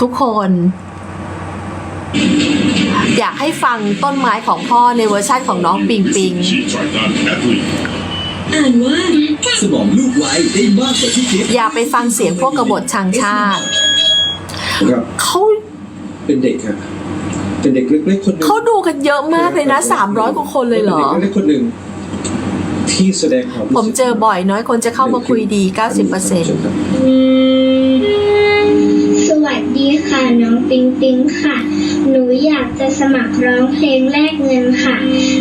ทุกคน อยากให้ฟังต้นไม้ของพ่อในเวอร์ชั่นของน้องปิงปิงที่จ่ายงานแอดลีอ่านว่าสมองลูกไวได้มากกว่าที่คิดอย่าไปฟังเสียงพวกกบฏชังชาติครับเขาเป็นเด็กครับเป็นเด็กเล็กๆคนหนึงเขาดูกันเยอะมากเลยนะ300กว่าคนเลยเหรอ ป็นเด็กเล็กๆคนหนึ่งที่แสดงความรู้สึกผมเจอบ่อยน้อยคนจะเข้ามาคุยดี 90%ครับส วัสดีค่ะ น้องปิงปิงค่ะ หนูอยากจะสมัครร้องเพลงแลกเงินค่ะ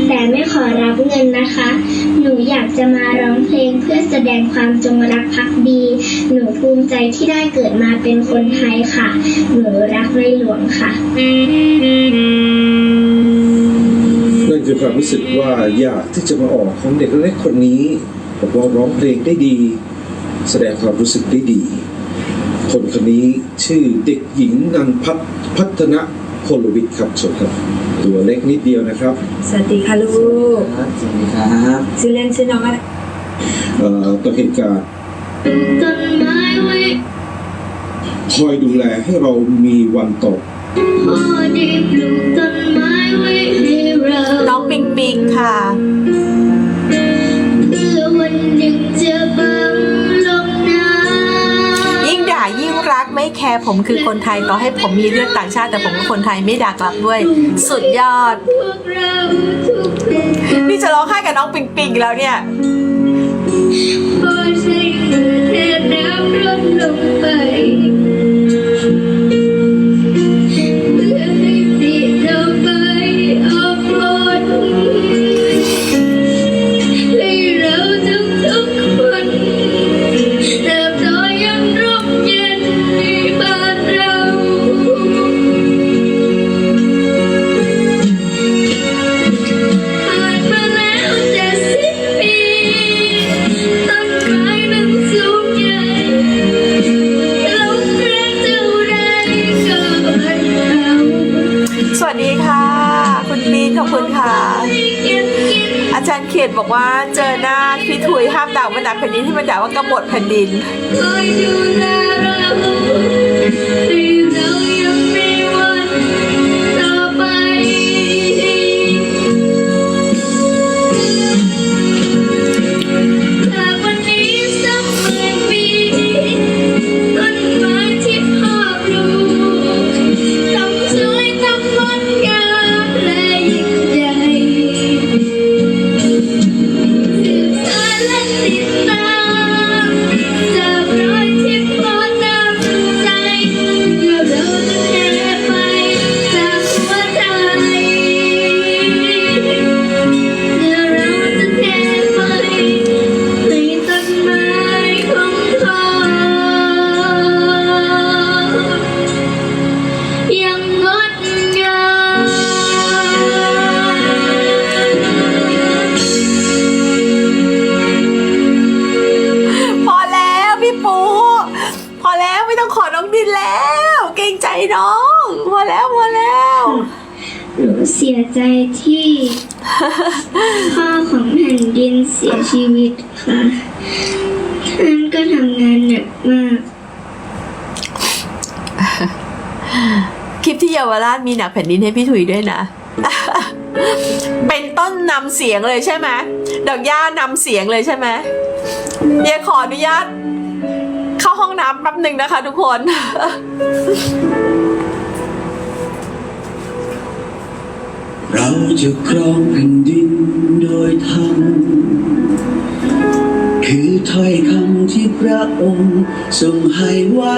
แต่ไม่ขอรับเงินนะคะ หนูอยากจะมาร้องเพลงเพื่อแสดงความจงรักภักดี หนูภูมิใจที่ได้เกิดมาเป็นคนไทยค่ะ หนูรักในหลวงค่ะ นั่นคือความรู้สึกว่าอยากที่จะมาออกของเด็กเล็กคนนี้บอกว่าร้องเพลงได้ดี แสดงความรู้สึกได้ดี คนคนนี้ชื่อเด็กหญิงนันพัฒพัฒนะพลวิทย์ครับสวัสดีครับ ตัวเล็กนิดเดียวนะครับ สวัสดีค่ะลูก ครับสวัสดีครับชื่อเล่นชื่อน้องอะไรเอ่อต่อเหตุการณ์ต้นไม้ไว้คอยดูแลให้เรามีวันตกพ่อได้ปลูกต้นไม้ไว้ให้เราน้องปิงปิงค่ะเพื่อวันหนึ่ง รักไม่แคร์ผมคือคนไทยต่อให้ผมมีเลือดต่างชาติแต่ผมก็คนไทยไม่ด่ากลับด้วย สุดยอด นี่จะร้องไห้กับน้องปิงปิงแล้วเนี่ยพอใช้เงินแทนน้ำร่นลงไป อาจารย์เขตบอกว่าเจอหน้าพี่ถุยห้ามด่ามันหนักแผ่นดินที่มันด่าว่ากบฏแผ่นดินาวรากแผ่นดินให้พี่ถุยด้วยนะ เป็นต้นนำเสียงเลยใช่ไหมดอกย่านำเสียงเลยใช่ไหมเดี๋ยวขออนุญาต เข้าห้องน้ำแป๊บหนึ่งนะคะ ทุกคนเราจะครองแผ่นดินโดยธรรมคือถ้อยคำที่พระองค์ทรงให้ไว้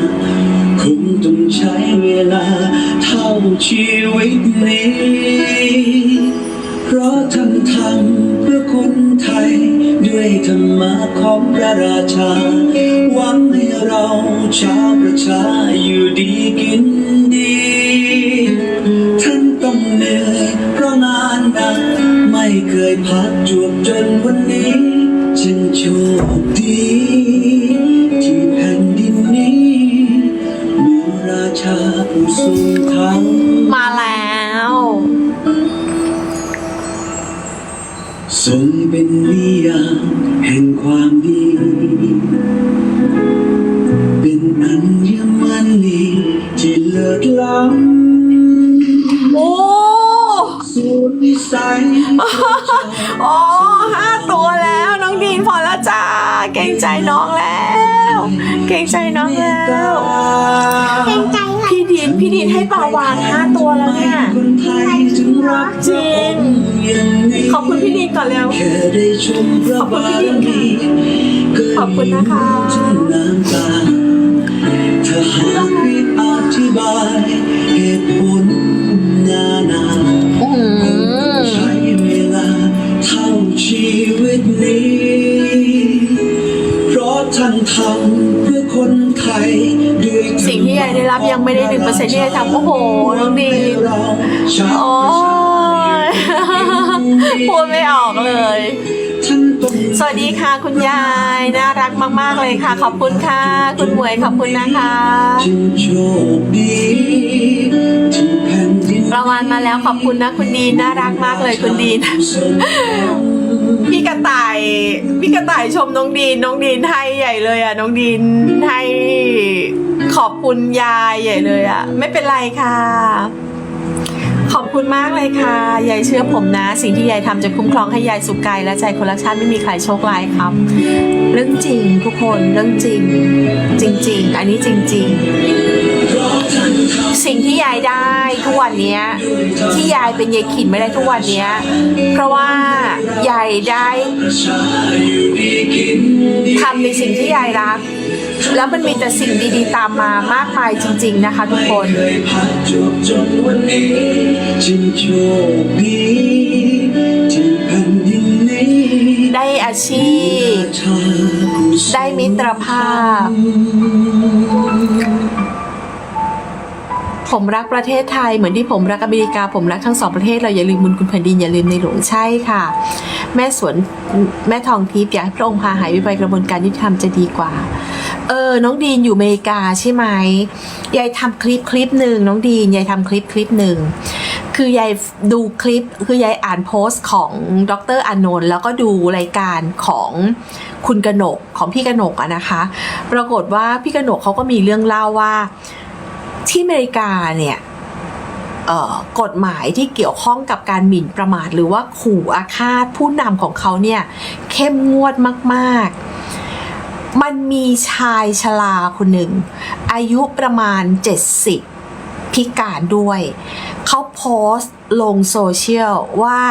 ลาเท่าชีวิตนี้ เพราะท่านทำเพื่อคนไทย ด้วยธรรมะของพระราชา หวังให้เราชาวประชาอยู่ดีกินดี ท่านต้องเหนื่อยเพราะงานหนัก ไม่เคยพักจวบจนวันนี้ฉันโชคดี ราชาผู้ทรงธรรมมาแล้ว ทรงเป็นนิยามแห่งความดี ขอบคุณพี่ดีนก่อนแล้วแค่ได้ชมพระบารมีก็ขอบคุณนะคะยิ้มถึงน้ำตาถ้าหากรีบอธิบายเหตุผลนานาอืมใช้เวลาเท่าชีวิตนี้ เพราะท่านทำเพื่อคนไทยด้วยสิ่งที่ยายได้รับยังไม่ได้1%ที่ยายทำโอ้โหน้องดีนเราชาวโอ้ย พูดไม่ออกเลยท่านต้องสวัสดีค่ะคุณยาย น่ารักมาก ๆ เลยค่ะ ขอบคุณค่ะ คุณหมวยขอบคุณนะคะจึงโชคดีที่แผ่นดินประวานมาแล้วขอบคุณนะคุณดีนน่ารักมากเลยคุณดีนทรงธรรมพี่กระต่ายพี่กระต่ายชมน้องดีนน้องดีนให้ใหญ่เลยอะน้องดีนให้ขอบคุณยายใหญ่เลยอะ ไม่เป็นไรค่ะ ขอบคุณมากเลยค่ะ ยายเชื่อผมนะ สิ่งที่ยายทำจะคุ้มครองให้ยายสุขกายและใจคนรักชาติไม่มีใครโชคร้ายครับ เรื่องจริงทุกคนเรื่องจริง จริง ๆ อันนี้จริง ๆ สิ่งที่ยายได้ วันนี้ที่ยายเป็นยายขินไม่ได้ทุกวันนี้เพราะว่ายายได้ทำในสิ่งที่ยายรัก แล้วมันมีแต่สิ่งดีๆตามมามากมายจริง ๆ นะคะทุกคนได้อาชีพ ได้มิตรภาพ ผมรักประเทศไทยเหมือนที่ผมรักอเมริกาผมรักทั้งสองประเทศเราอย่าลืมบุญคุณแผ่นดินอย่าลืมในหลวงใช่ค่ะ แม่สวนแม่ทองทิพย์อยากให้พระองค์พาหายไปกระบวนการยุติธรรมจะดีกว่า เออ น้องดีนอยู่อเมริกาใช่ไหมยายทำคลิปคลิปหนึ่งน้องดีนยายทำคลิปคลิปหนึ่งคือยายดูคลิปคือยายอ่านโพสต์ของดรอานนท์แล้วก็ดูรายการของคุณกนกของพี่กนกอะนะคะ ปรากฏว่าพี่กนกเขาก็มีเรื่องเล่าว่า ที่อเมริกาเนี่ยกฎหมายที่เกี่ยวข้องกับการหมิ่นประมาท หรือว่าขู่อาฆาตผู้นำของเขาเนี่ยเข้มงวดมากๆ มันมีชายชราคนหนึ่ง อายุประมาณ 70 พิการด้วย เขาโพสต์ลงโซเชียลว่า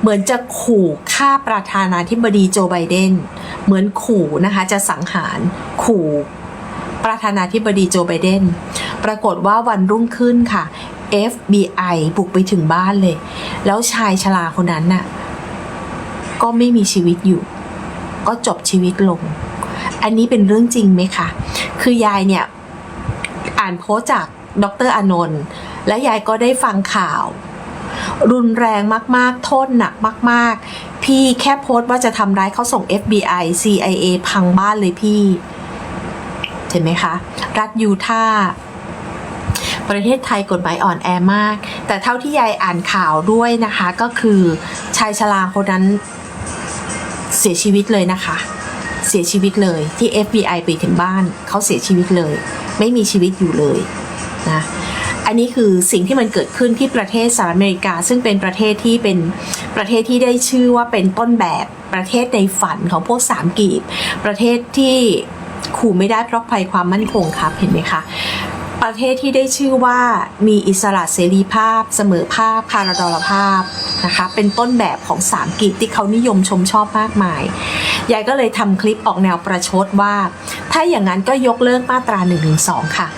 เหมือนจะขู่ฆ่าประธานาธิบดีโจไบเดน เหมือนขู่นะคะจะสังหารขู่ ประธานาธิบดีโจไบเดน ปรากฏว่าวันรุ่งขึ้นค่ะ FBI บุกไปถึงบ้านเลย แล้วชายชราคนนั้นน่ะ ก็ไม่มีชีวิตอยู่ ก็จบชีวิตลง อันนี้เป็นเรื่องจริงไหมคะ คือยายเนี่ย อ่านโพสจากดรอานนท์และยายก็ได้ฟังข่าว รุนแรงมาก ๆ โทษหนักมาก ๆ พี่แค่โพสต์ว่าจะทำร้ายเขาส่ง FBI CIA พังบ้านเลยพี่ เห็นไหมคะ รัฐยูทาห์ประเทศไทยกฎหมายอ่อนแอมาก แต่เท่าที่ยายอ่านข่าวด้วยนะคะ ก็คือชายชราคนนั้นเสียชีวิตเลยนะคะ เสียชีวิตเลยที่ FBI ไปถึงบ้าน เขาเสียชีวิตเลย ไม่มีชีวิตอยู่เลยนะอันนี้คือสิ่งที่มันเกิดขึ้นที่ประเทศสหรัฐอเมริกา ซึ่งเป็นประเทศที่เป็นประเทศที่ได้ชื่อว่าเป็นต้นแบบประเทศในฝันของพวกสามกีบประเทศที่ ขู่ไม่ได้เพราะภัยความมั่นคงครับเห็นไหมคะประเทศที่ได้ชื่อว่ามีอิสระเสรีภาพ เสมอภาพพาราดรภาพนะคะเป็นต้นแบบของสามกีบที่เขานิยมชมชอบมากมายยายก็เลยทำคลิปออกแนวประชดว่า ถ้าอย่างนั้นก็ยกเลิกมาตรา1นึค่ะ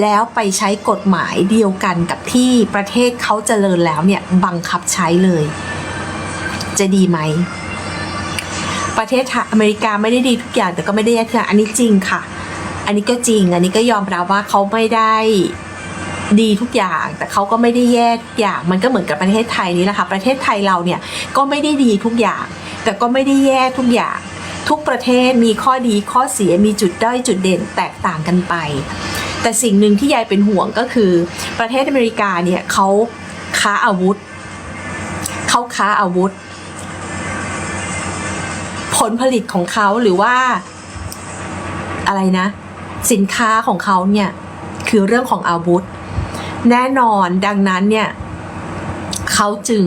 แล้วไปใช้กฎหมายเดียวกันกับที่ประเทศเขาเจริญแล้วเนี่ยบังคับใช้เลย จะดีไหม ประเทศอเมริกาไม่ได้ดีทุกอย่างแต่ก็ไม่ได้แย่ทุกอย่างอันนี้จริงค่ะ อันนี้ก็จริง อันนี้ก็ยอมรับว่าเขาไม่ได้ดีทุกอย่างแต่เขาก็ไม่ได้แย่ทุกอย่างมันก็เหมือนกับประเทศไทยนี่แหละค่ะประเทศไทยเราเนี่ยก็ไม่ได้ดีทุกอย่าง แต่ก็ไม่ได้แย่ทุกอย่าง ทุกประเทศมีข้อดีข้อเสียมีจุดด้อยจุดเด่นแตกต่างกันไป แต่สิ่งหนึ่งที่ยายเป็นห่วงก็คือ ประเทศอเมริกาเนี่ยเขาค้าอาวุธเขาค้าอาวุธ ผลผลิตของเขาหรือว่า อะไรนะ สินค้าของเขาเนี่ย คือเรื่องของอาวุธ แน่นอนดังนั้นเนี่ยเขาจึง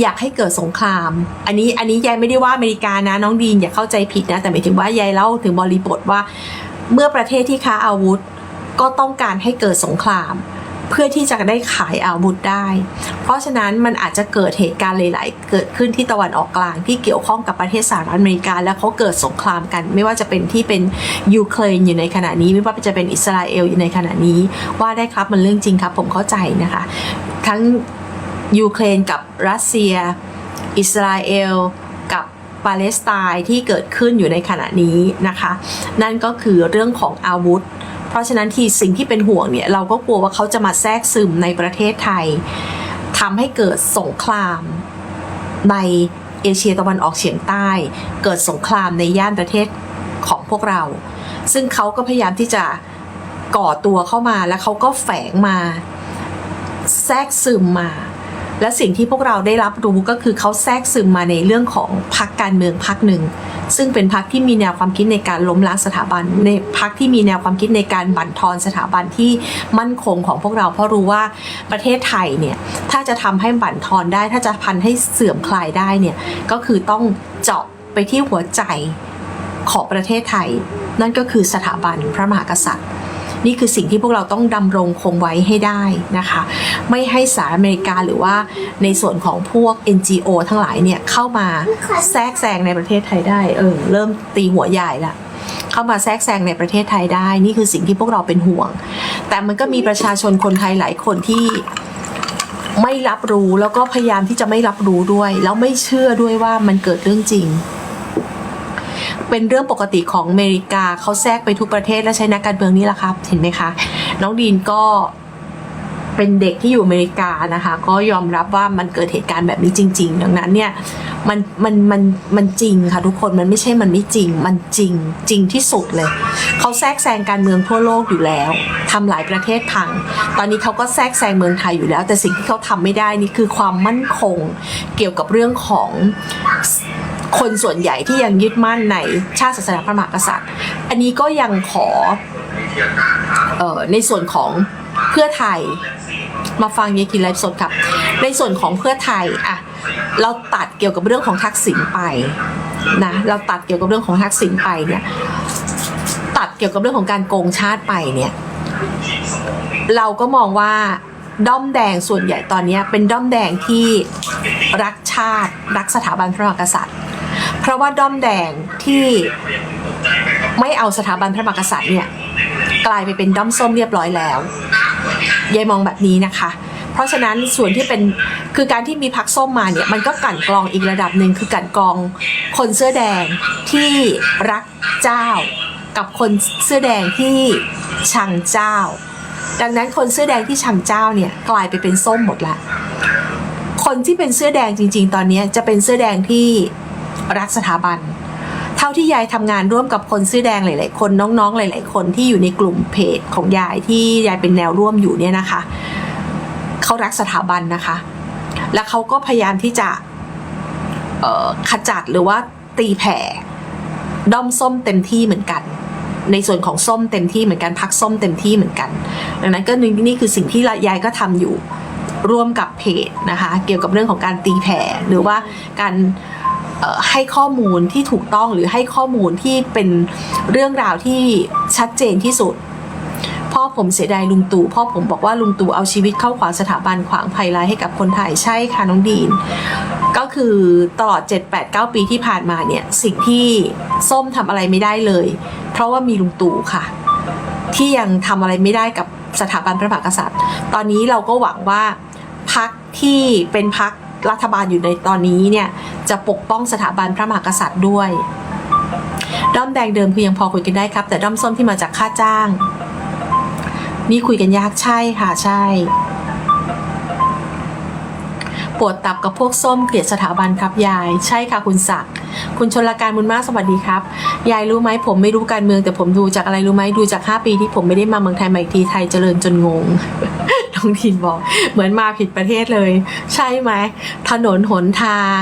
อยากให้เกิดสงคราม อันนี้อันนี้ยายไม่ได้ว่าอเมริกานะน้องดีนอย่าเข้าใจผิดนะ แต่หมายถึงว่ายายเล่าถึงบริบทว่า เมื่อประเทศที่ค้าอาวุธ ก็ต้องการให้เกิดสงคราม เพื่อที่จะได้ขายอาวุธได้ เพราะฉะนั้นมันอาจจะเกิดเหตุการณ์หลาย ๆ เกิดขึ้นที่ตะวันออกกลางที่เกี่ยวข้องกับประเทศสหรัฐอเมริกา แล้วเขาเกิดสงครามกัน ไม่ว่าจะเป็นที่เป็นยูเครนอยู่ในขณะนี้ ไม่ว่าจะเป็นอิสราเอลอยู่ในขณะนี้ ว่าได้ครับมันเรื่องจริงครับ ผมเข้าใจนะคะ ทั้งยูเครนกับรัสเซีย อิสราเอลกับปาเลสไตน์ที่เกิดขึ้นอยู่ในขณะนี้นะคะ นั่นก็คือเรื่องของอาวุธ ราะฉะนั้นที่สิ่งที่เป็นห่วงเนี่ยเราก็กลัวว่าเขาจะมาแทรกซึมในประเทศไทยทำให้เกิดสงครามในเอเชียตะวันออกเฉียงใต้ เกิดสงครามในย่านประเทศของพวกเรา ซึ่งเขาก็พยายามที่จะก่อตัวเข้ามาแล้วเขาก็แฝงมา แทรกซึมมา และสิ่งที่พวกเราได้รับรู้ก็คือเขาแทรกซึมมาในเรื่องของพรรคการเมืองพรรคหนึ่ง ซึ่งเป็นพรรคที่มีแนวความคิดในการล้มล้างสถาบัน ในพรรคที่มีแนวความคิดในการบั่นทอนสถาบันที่มั่นคงของพวกเรา เพราะรู้ว่าประเทศไทยเนี่ยถ้าจะทำให้บั่นทอนได้ ถ้าจะพันให้เสื่อมคลายได้เนี่ยก็คือต้องเจาะไปที่หัวใจของประเทศไทย นั่นก็คือสถาบันพระมหากษัตริย์ นี่คือสิ่งที่พวกเราต้องดำรงคงไว้ให้ได้นะคะ ไม่ให้สหรัฐอเมริกาหรือว่าในส่วนของพวก NGO ทั้งหลายเนี่ยเข้ามาแทรกแซงในประเทศไทยได้เออเริ่มตีหัวใหญ่ละเข้ามาแทรกแซงในประเทศไทยได้ นี่คือสิ่งที่พวกเราเป็นห่วง แต่มันก็มีประชาชนคนไทยหลายคนที่ไม่รับรู้แล้วก็พยายามที่จะไม่รับรู้ด้วย แล้วไม่เชื่อด้วยว่ามันเกิดเรื่องจริง เป็นเรื่องปกติของอเมริกาเขาแทรกไปทุกประเทศและใช้นักการเมืองนี่แหละครับ เห็นไหมคะ น้องดีนก็เป็นเด็กที่อยู่อเมริกานะคะ ก็ยอมรับว่ามันเกิดเหตุการณ์แบบนี้จริง ๆ ดังนั้นเนี่ยมันมันมันมันจริงค่ะทุกคนมันไม่ใช่มันไม่จริง มันจริงจริงที่สุดเลย เขาแทรกแซงการเมืองทั่วโลกอยู่แล้วทำหลายประเทศพัง ตอนนี้เขาก็แทรกแซงเมืองไทยอยู่แล้ว แต่สิ่งที่เขาทำไม่ได้นี่คือความมั่นคงเกี่ยวกับเรื่องของ คนส่วนใหญ่ที่ยังยึดมั่นในชาติศาสนาพระมหากษัตริย์ อันนี้ก็ยังขอออในส่วนของเพื่อไทยมาฟังยายกินไลฟ์สดครับ ในส่วนของเพื่อไทยอะเราตัดเกี่ยวกับเรื่องของทักษิณไปนะเราตัดเกี่ยวกับเรื่องของทักษิณไปเนี่ยตัดเกี่ยวกับเรื่องของการโกงชาติไปเนี่ยเราก็มองว่าด้อมแดงส่วนใหญ่ตอนนี้เป็นด้อมแดงที่รักชาติ รักสถาบันพระมหากษัตริย์ เพราะว่าด้อมแดงที่ไม่เอาสถาบันพระมหากษัตริย์เนี่ยกลายไปเป็นด้อมส้มเรียบร้อยแล้วยายมองแบบนี้นะคะ เพราะฉะนั้นส่วนที่เป็นคือการที่มีพักส้มมาเนี่ยมันก็กลั่นกรองอีกระดับหนึ่งคือกลั่นกรองคนเสื้อแดงที่รักเจ้า กับคนเสื้อแดงที่ชังเจ้า ดังนั้นคนเสื้อแดงที่ชังเจ้าเนี่ยกลายไปเป็นส้มหมดละคนที่เป็นเสื้อแดงจริง ๆ ตอนนี้จะเป็นเสื้อแดงที่ รักสถาบัน เท่าที่ยายทำงานร่วมกับคนเสื้อแดงหลาย ๆ คนน้องๆหลาย ๆ คนที่อยู่ในกลุ่มเพจของยายที่ยายเป็นแนวร่วมอยู่เนี่ยนะคะเขารักสถาบันนะคะ และเขาก็พยายามที่จะขจัดหรือว่าตีแผ่ด้อมส้มเต็มที่เหมือนกัน ในส่วนของส้มเต็มที่เหมือนกันพักส้มเต็มที่เหมือนกันดังนั้นก็นี่นี่คือสิ่งที่ยายก็ทำอยู่ร่วมกับเพจนะคะ เกี่ยวกับเรื่องของการตีแผ่หรือว่าการ ให้ข้อมูลที่ถูกต้องหรือให้ข้อมูลที่เป็นเรื่องราวที่ชัดเจนที่สุด พ่อผมเสียดายลุงตู่พ่อผมบอกว่าลุงตู่เอาชีวิตเข้าขวางสถาบันขวางภัยร้ายให้กับคนไทยใช่ค่ะน้องดีน ก็คือตลอด 7 8 9 ปีที่ผ่านมาเนี่ย สิ่งที่ส้มทำอะไรไม่ได้เลย เพราะว่ามีลุงตู่ค่ะ ที่ยังทำอะไรไม่ได้กับสถาบันพระมหากษัตริย์ ตอนนี้เราก็หวังว่าพักที่เป็นพัก รัฐบาลอยู่ในตอนนี้เนี่ยจะปกป้องสถาบันพระมหากษัตริย์ด้วยด้อมแดงเดิมคือยังพอคุยกันได้ครับ แต่ด้อมส้มที่มาจากค่าจ้าง นี่คุยกันยากใช่ค่ะใช่ปวดตับกับพวกส้มเกลียดสถาบันครับยาย ใช่ค่ะคุณศักดิ์ คุณชนลการบุญมากสวัสดีครับ ยายรู้ไหมผมไม่รู้การเมืองแต่ผมดูจากอะไรรู้ไหมดูจาก 5 ปีที่ผมไม่ได้มาเมืองไทยมาอีกทีไทยเจริญจนงงน้องทินบอก เหมือนมาผิดประเทศเลย ใช่ไหม ถนนหนทาง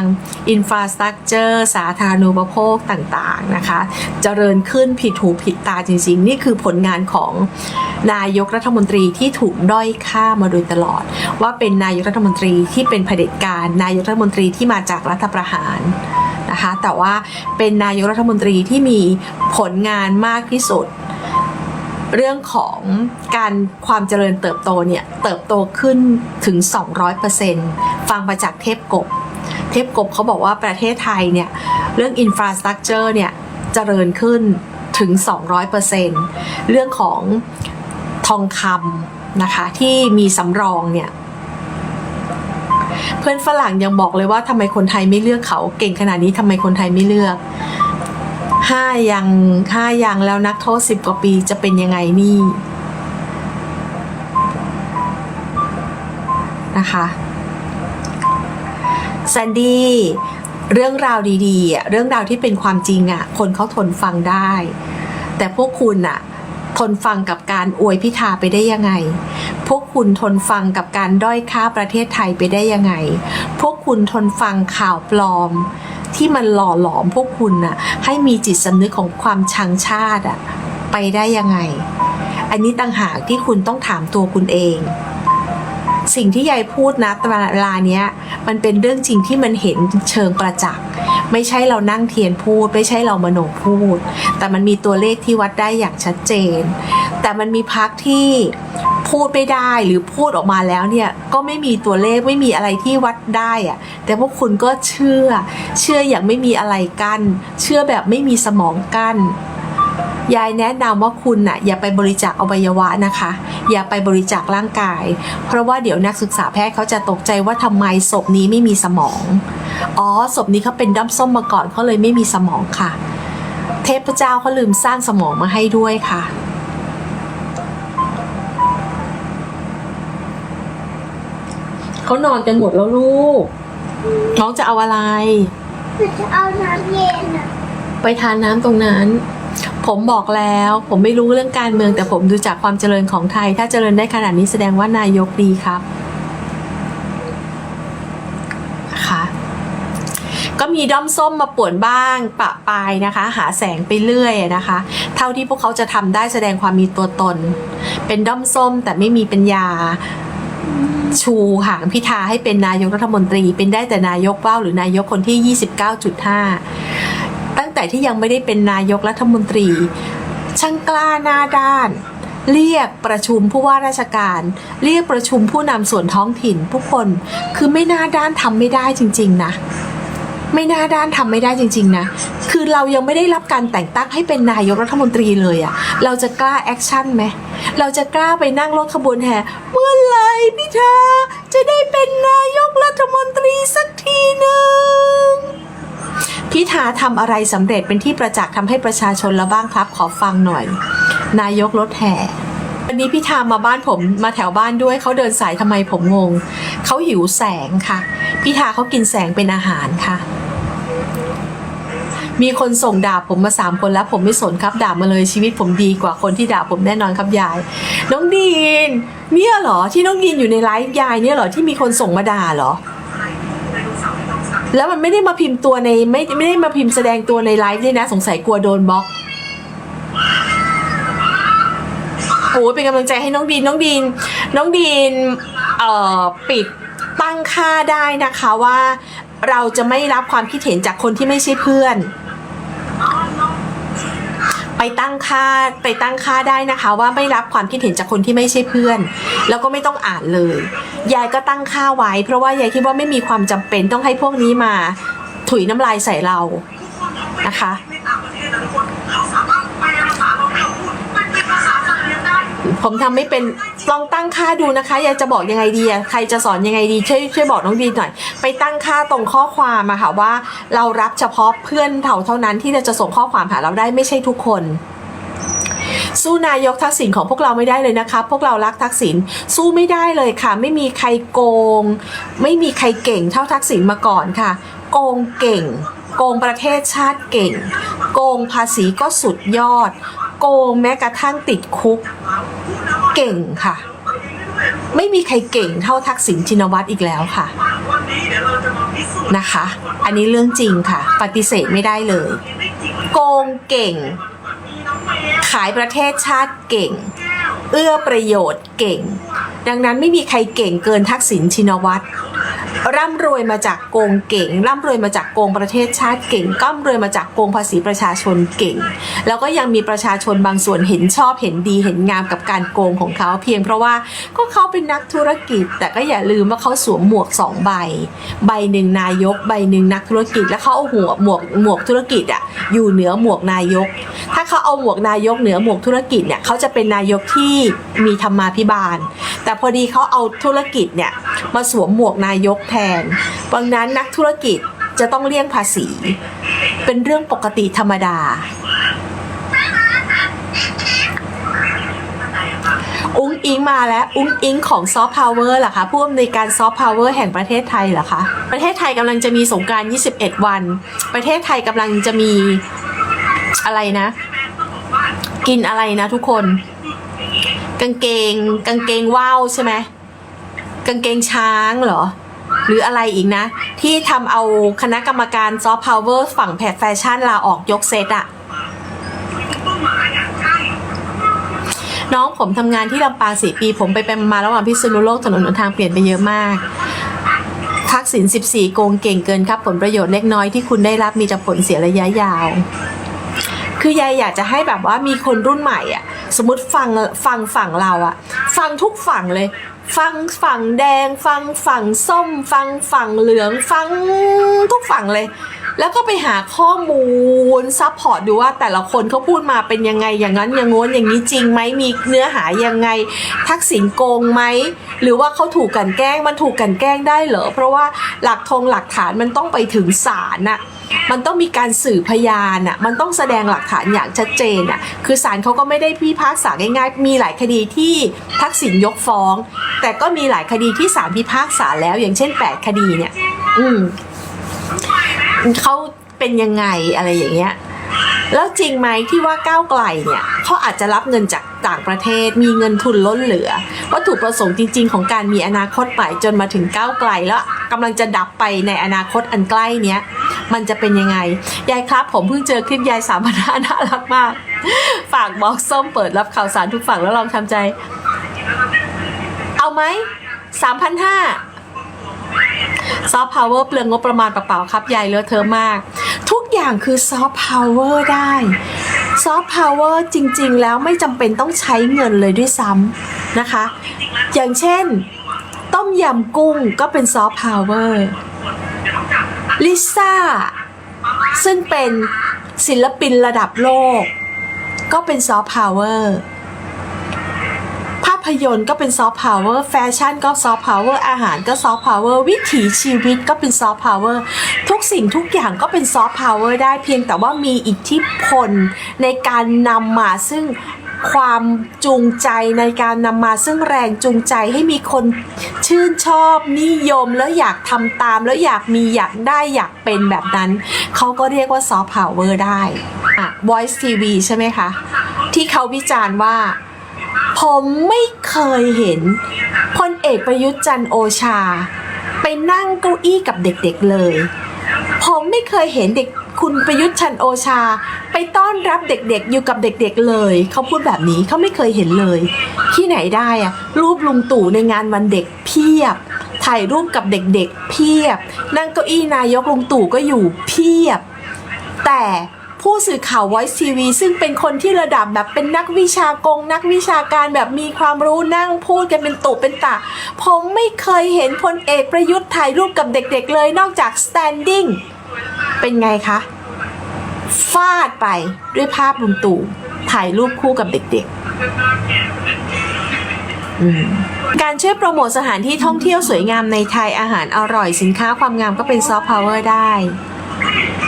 อินฟราสตรักเจอร์ สาธารณูปโภคต่างๆนะคะ เจริญขึ้นผิดหูผิดตาจริงๆ นี่คือผลงานของนายกรัฐมนตรีที่ถูกด้อยค่ามาโดยตลอด ว่าเป็นนายกรัฐมนตรีที่เป็นเผด็จการ นายกรัฐมนตรีที่มาจากรัฐประหาร นะคะ แต่ว่าเป็นนายกรัฐมนตรีที่มีผลงานมากที่สุด เรื่องของการความเจริญเติบโตเนี่ย เติบโตขึ้นถึง 200%ฟังมาจากเทพกบ เทพกบเขาบอกว่าประเทศไทยเนี่ย เรื่องอินฟราสตรักเจอร์เนี่ย เจริญขึ้นถึง 200%เรื่องของทองคำนะคะ ที่มีสำรองเนี่ย พื่อนฝรั่งยังบอกเลยว่าทำไมคนไทยไม่เลือกเขาเก่งขนาดนี้ทำไมคนไทยไม่เลือกห้ายังห้ายังแล้วนักโทษสิบกว่าปีจะเป็นยังไงนี่นะคะแซนดี้เรื่องราวดีๆเรื่องราวที่เป็นความจริงอะ คนเขาทนฟังได้ แต่พวกคุณอะ ทนฟังกับการอวยพิธาไปได้ยังไง พวกคุณทนฟังกับการด้อยค่าประเทศไทยไปได้ยังไง พวกคุณทนฟังข่าวปลอม ที่มันหล่อหลอมพวกคุณน่ะให้มีจิตสำนึกของความชังชาติอะไปได้ยังไง อันนี้ต่างหากที่คุณต้องถามตัวคุณเอง สิ่งที่ยายพูดนะตอนเวลาเนี้ยมันเป็นเรื่องจริงที่มันเห็นเชิงประจักษ์ ไม่ใช่เรานั่งเทียนพูด ไม่ใช่เรามโนพูด แต่มันมีตัวเลขที่วัดได้อย่างชัดเจน แต่มันมีพักที่พูดไม่ได้หรือพูดออกมาแล้วเนี่ยก็ไม่มีตัวเลขไม่มีอะไรที่วัดได้อะแต่พวกคุณก็เชื่อ เชื่ออย่างไม่มีอะไรกัน้นเชื่อแบบไม่มีสมองกั้น ยายแนะนำว่าคุณน่ะอย่าไปบริจาคอวัยวะนะคะ อย่าไปบริจาคร่างกาย เพราะว่าเดี๋ยวนักศึกษาแพทย์เขาจะตกใจว่าทำไมศพนี้ไม่มีสมอง อ๋อศพนี้เขาเป็นด้อมส้มมาก่อนเขาเลยไม่มีสมองค่ะ เทพเจ้าเขาลืมสร้างสมองมาให้ด้วยค่ะเขานอนกันหมดแล้วลูก น้องจะเอาอะไรคือจะเอาน้ำเย็นอะไปทานน้ำตรงนั้น ผมบอกแล้ว ผมไม่รู้เรื่องการเมือง แต่ผมดูจากความเจริญของไทย ถ้าเจริญได้ขนาดนี้แสดงว่านายกดีครับนะคะก็มีด้อมส้มมาป่วนบ้างปะปายนะคะ หาแสงไปเรื่อยนะคะ เท่าที่พวกเขาจะทำได้แสดงความมีตัวตน เป็นด้อมส้มแต่ไม่มีปัญญาชูหางพิธาให้เป็นนายกรัฐมนตรี เป็นได้แต่นายกเว่าหรือนายกคนที่ 29.5 ตั้งแต่ที่ยังไม่ได้เป็นนายกรัฐมนตรี ช่างกล้าหน้าด้าน เรียกประชุมผู้ว่าราชการ เรียกประชุมผู้นำส่วนท้องถิ่นผู้คนคือไม่หน้าด้านทำไม่ได้จริง ๆ นะไม่หน้าด้านทำไม่ได้จริง ๆ นะ คือเรายังไม่ได้รับการแต่งตั้งให้เป็นนายกรัฐมนตรีเลยอะเราจะกล้าแอคชั่นไหม เราจะกล้าไปนั่งรถขบวนแห่เมื่อไหร่พิธาจะได้เป็นนายกรัฐมนตรีสักทีหนึ่ง พิธาทำอะไรสำเร็จเป็นที่ประจักษ์ทำให้ประชาชนแล้วบ้างครับ ขอฟังหน่อย นายกรถแห่วันนี้พิธามาบ้านผมมาแถวบ้านด้วยเขาเดินสายทำไมผมงงเขาหิวแสงค่ะ พิธาเขากินแสงเป็นอาหารค่ะ มีคนส่งด่าผมมาสามคนแล้วผมไม่สนครับด่ามาเลยชีวิตผมดีกว่าคนที่ด่าผมแน่นอนครับยาย น้องดีนเนี่ยเหรอที่น้องดีนอยู่ในไลฟ์ยายเนี่ยเหรอที่มีคนส่งมาด่าเหรอ แล้วมันไม่ได้มาพิมพ์ตัวในไม่ไม่ได้มาพิมพ์แสดงตัวในไลฟ์ด้วยนะ สงสัยกลัวโดนบล็อกโอ้เป็นกำลังใจให้น้องดีนน้องดีนน้องดีนเอ่อปิดตั้งค่าได้นะคะว่าเราจะไม่รับความคิดเห็นจากคนที่ไม่ใช่เพื่อน ตั้งค่าไปตั้งค่าได้นะคะ ว่าไม่รับความคิดเห็นจากคนที่ไม่ใช่เพื่อน แล้วก็ไม่ต้องอ่านเลย ยายก็ตั้งค่าไว้ เพราะว่ายายคิดว่าไม่มีความจำเป็นต้องให้พวกนี้มา ถุยน้ำลายใส่เรานะคะ พ ผมทำไม่เป็นลองตั้งค่าดูนะคะอยากจะบอกยังไงดีใครจะสอนยังไงดีช่วยช่วยบอกน้องดีหน่อย ไปตั้งค่าตรงข้อความอะค่ะว่า เรารับเฉพาะเพื่อนเท่าเท่านั้นที่จะส่งข้อความหาเราได้ไม่ใช่ทุกคนสู้นายกทักษิณของพวกเราไม่ได้เลยนะคะ พวกเรารักทักษิณสู้ไม่ได้เลยค่ะ ไม่มีใครโกง ไม่มีใครเก่งเท่าทักษิณมาก่อนค่ะ โกงเก่ง โกงประเทศชาติเก่ง โกงภาษีก็สุดยอด โกงแม้กระทั่งติดคุก เก่งค่ะ ไม่มีใครเก่งเท่าทักษิณชินวัตรอีกแล้วค่ะนะคะ อันนี้เรื่องจริงค่ะ ปฏิเสธไม่ได้เลย โกงเก่ง ขายประเทศชาติเก่ง เอื้อประโยชน์เก่ง ดังนั้นไม่มีใครเก่งเกินทักษิณชินวัตร ร่ำรวยมาจากโกงเก่ง ร่ำรวยมาจากโกงประเทศชาติเก่งก้ำรวยมาจากโกงภาษีประชาชนเก่ง แล้วก็ยังมีประชาชนบางส่วนเห็นชอบเห็นดีเห็นงามกับการโกงของเขาเพียงเพราะว่าก็เขาเป็นนักธุรกิจ แต่ก็อย่าลืมว่าเขาสวมหมวกสองใบ ใบหนึ่งนายก ใบหนึ่งนักธุรกิจ แล้วเขาเอาหัวหมวกหมวกธุรกิจอะอยู่เหนือหมวกนายก ถ้าเขาเอาหมวกนายกเหนือหมวกธุรกิจเนี่ยเขาจะเป็นนายกที่มีธรรมาภิบาล แต่พอดีเขาเอาธุรกิจเนี่ยมาสวมหมวกนายกแทนดังนั้นนักธุรกิจจะต้องเลี่ยงภาษี เป็นเรื่องปกติธรรมดา อุ้งอิงมาแล้ว อุ้งอิงของซอฟต์พาวเวอร์เหรอคะผู้อำนวยการซอฟต์พาวเวอร์แห่งประเทศไทยเหรอคะ ประเทศไทยกำลังจะมีสงกราร 21 วัน ประเทศไทยกำลังจะมีอะไรนะ กินอะไรนะทุกคน กางเกง กางเกงว่าวใช่ไหมกางเกงช้างเหรอ หรืออะไรอีกนะ ที่ทำเอาคณะกรรมการซอฟต์พาวเวอร์ฝั่งแพทแฟชั่นลาออกยกเซตอะน้องผมทำงานที่ลำปางสี่ปี ผมไปไปมาระหว่างพิษณุโลกถนนหนทางเปลี่ยนไปเยอะมาก ทักษิณ14 โกงเก่งเกินครับ ผลประโยชน์เล็กน้อยที่คุณได้รับมีแต่ผลเสียระยะยาว คือยายอยากจะให้แบบว่ามีคนรุ่นใหม่อะ สมมติฟังฟังฝั่งเราอะฟังทุกฝั่งเลย ฟังฝั่งแดง ฟังฝั่งส้ม ฟังฝั่งเหลือง ฟังทุกฝั่งเลย แล้วก็ไปหาข้อมูลซัพพอร์ตดูว่าแต่ละคนเขาพูดมาเป็นยังไงอย่างนั้นอย่างง้นอย่างนี้จริงไหมมีเนื้อหายังไง ทักษิณโกงไหมหรือว่าเขาถูกกลันแกล้งมันถูกกลันแกล้งได้เหรอเพราะว่าหลักธงหลักฐานมันต้องไปถึงศาลน่ะมันต้องมีการสืบพยานอะมันต้องแสดงหลักฐานอย่างชัดเจนอะคือศาลเขาก็ไม่ได้พิพากษาง่ายๆ มีหลายคดีที่ทักษิณยกฟ้อง แต่ก็มีหลายคดีที่ศาลพิพากษาแล้ว อย่างเช่น 8 คดีเนี่ย อืม เขาเป็นยังไงอะไรอย่างเงี้ยแล้วจริงไหมที่ว่าก้าวไกลเนี่ยเขาอาจจะรับเงินจากต่างประเทศ มีเงินทุนล้นเหลือวัตถุประสงค์จริง ๆ ของการมีอนาคตใหม่จนมาถึงก้าวไกลแล้วกำลังจะดับไปในอนาคตอันใกล้เนี้ยมันจะเป็นยังไง ยายครับผมเพิ่งเจอคลิปยายสามพันห้าน่ารักมาก ฝากบอกส้มเปิดรับข่าวสารทุกฝั่งแล้วลองทำใจ เอาไหมสามพันห้า ซอฟต์พาวเวอร์เปลืองงบประมาณเปล่าๆครับยายเลอะเทอะมาก ทุกอย่างคือซอฟต์พาวเวอร์ได้ซอฟต์พาวเวอร์จริง ๆ แล้วไม่จำเป็นต้องใช้เงินเลยด้วยซ้ำนะคะ อย่างเช่น ต้มยำกุ้งก็เป็นซอฟต์พาวเวอร์ลิซ่าซึ่งเป็นศิลปินระดับโลก ก็เป็นซอฟต์พาวเวอร์ พยนตร์ก็เป็นซอฟต์พาวเวอร์แฟชั่นก็ซอฟต์พาวเวอร์อาหารก็ซอฟต์พาวเวอร์วิถีชีวิตก็เป็นซอฟต์พาวเวอร์ทุกสิ่งทุกอย่างก็เป็นซอฟต์พาวเวอร์ได้เพียงแต่ว่ามีอิทธิพลในการนำมาซึ่งความจูงใจในการนำมาซึ่งแรงจูงใจให้มีคนชื่นชอบนิยมแล้วอยากทำตามแล้วอยากมีอยากได้อยากเป็นแบบนั้น เขาก็เรียกว่าซอฟต์พาวเวอร์ได้อะ Voice TV ใช่ไหมคะ ที่เขาวิจารณ์ว่า ผมไม่เคยเห็นพลเอกประยุทธ์จันโอชา ไปนั่งเก้าอี้กับเด็กๆเลย ผมไม่เคยเห็นเด็กคุณประยุทธ์จันโอชา ไปต้อนรับเด็กๆ อยู่กับเด็กๆเลย เขาพูดแบบนี้เขาไม่เคยเห็นเลย ที่ไหนได้อะรูปลุงตู่ในงานวันเด็กเพียบ ถ่ายรูปกับเด็กๆ เพียบ นั่งเก้าอี้นายกลุงตู่ก็อยู่เพียบ แต่ ผู้สื่อข่าว Voice TV ซึ่งเป็นคนที่ระดับแบบเป็นนักวิชากง นักวิชาการแบบมีความรู้นั่งพูดกันเป็นตุเป็นตาผมไม่เคยเห็นพลเอกประยุทธ์ถ่ายรูปกับเด็กๆเลยนอกจาก standing เป็นไงคะฟาดไปด้วยภาพลุงตู่ถ่ายรูปคู่กับเด็กๆ การช่วยโปรโมทสถานที่ท่องเที่ยวสวยงามในไทยอาหารอร่อยสินค้าความงามก็เป็นซอฟต์พาวเวอร์ได้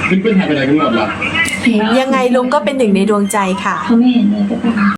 เพื่อนๆหายไปไหนกันหมดล่ะ ยังไงลุงก็เป็นหนึ่งในดวงใจค่ะ เขาไม่เห็นเลยไปปะ